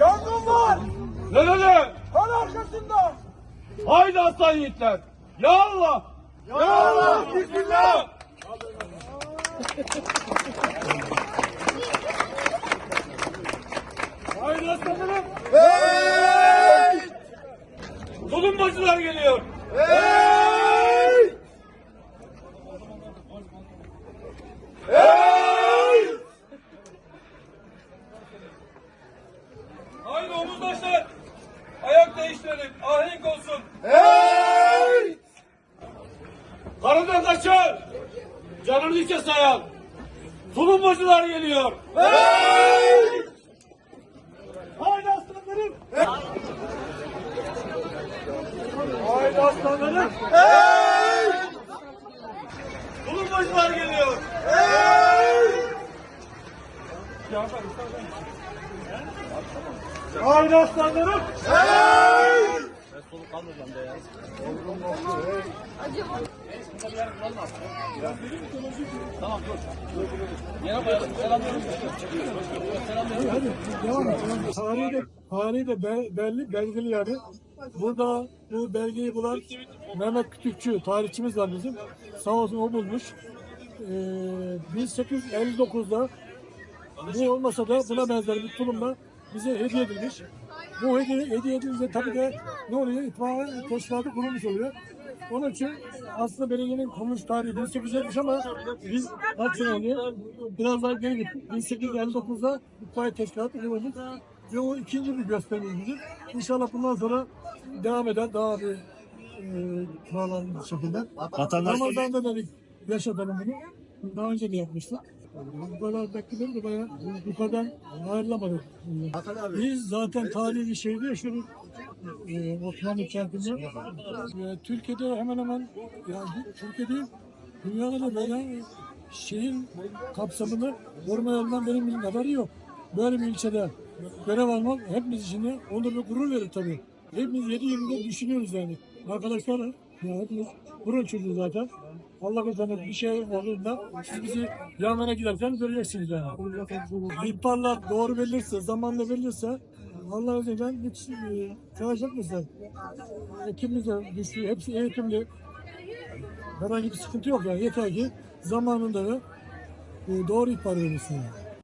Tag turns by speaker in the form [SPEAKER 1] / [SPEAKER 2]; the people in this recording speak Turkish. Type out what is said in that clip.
[SPEAKER 1] Yangın var.
[SPEAKER 2] Nerede?
[SPEAKER 1] Kan arkasında.
[SPEAKER 2] Haydi aslan yiğitler. Ya Allah. Ya, Allah. Bismillah. Haydi aslanlarım.
[SPEAKER 1] Hey!
[SPEAKER 2] Tulumbacılar geliyor.
[SPEAKER 1] Hey! Hey!
[SPEAKER 2] Haydi omuzdaşlar. Değiştirelim. Ahenk olsun.
[SPEAKER 1] Hey!
[SPEAKER 2] Karadan kaçar. Canını içe sayan. Tulumbacılar geliyor.
[SPEAKER 1] Hey!
[SPEAKER 2] Haydi aslanlarım. Haydi aslanlarım.
[SPEAKER 1] Hey!
[SPEAKER 2] Tulumbacılar geliyor.
[SPEAKER 1] Hey!
[SPEAKER 2] Haydi aslanlarım.
[SPEAKER 1] Hey!
[SPEAKER 3] Tarihi de, tarihi de be- belli, belgeli yani. Burada bu belgeyi bulan Mehmet Kütükçü, tarihçimiz var bizim. Sağ olsun o bulmuş. Ee, 1859'da bu olmasa da buna benzer bir tulumla bize hediye edilmiş. Bu hediye, hediye edilince tabii de ne oluyor? İtfaiye teşkilatı kurulmuş oluyor. Onun için aslında belediyenin kuruluş tarihi 1870 ama biz kaç sene oluyor? Biraz daha geri gittik. 1859'da itfaiye teşkilatı kurulmuş. Ve o ikinci bir gösterimiz bizim. İnşallah bundan sonra devam eder daha bir e, bir şekilde. Ramazan'da da bir yaşatalım bunu. Daha önce de yapmıştık. Bekledim de bayağı yukarıdan ayrılamadık. Biz zaten tarihi şehirde yaşıyoruz. Ee, Osmanlı kentinde. Ee, Türkiye'de hemen hemen yani Türkiye değil, dünyada da böyle şehir kapsamını koruma yolundan benim bildiğim haberi yok. Böyle bir ilçede görev almak hepimiz için de onur ve gurur verir tabii. Hepimiz 7 yılında düşünüyoruz yani. Arkadaşlar ya hepimiz burun çocuğu zaten. Allah kazanır bir şey olduğunda siz bizi yanına giderseniz göreceksiniz yani. İhbarlar doğru verilirse, zamanla verilirse Allah izniyle hiç e, savaş etmesin. Ekibimiz de güçlü, hepsi eğitimli. Herhangi bir sıkıntı yok yani. Yeter ki zamanında e, doğru ihbar verilsin. Yani.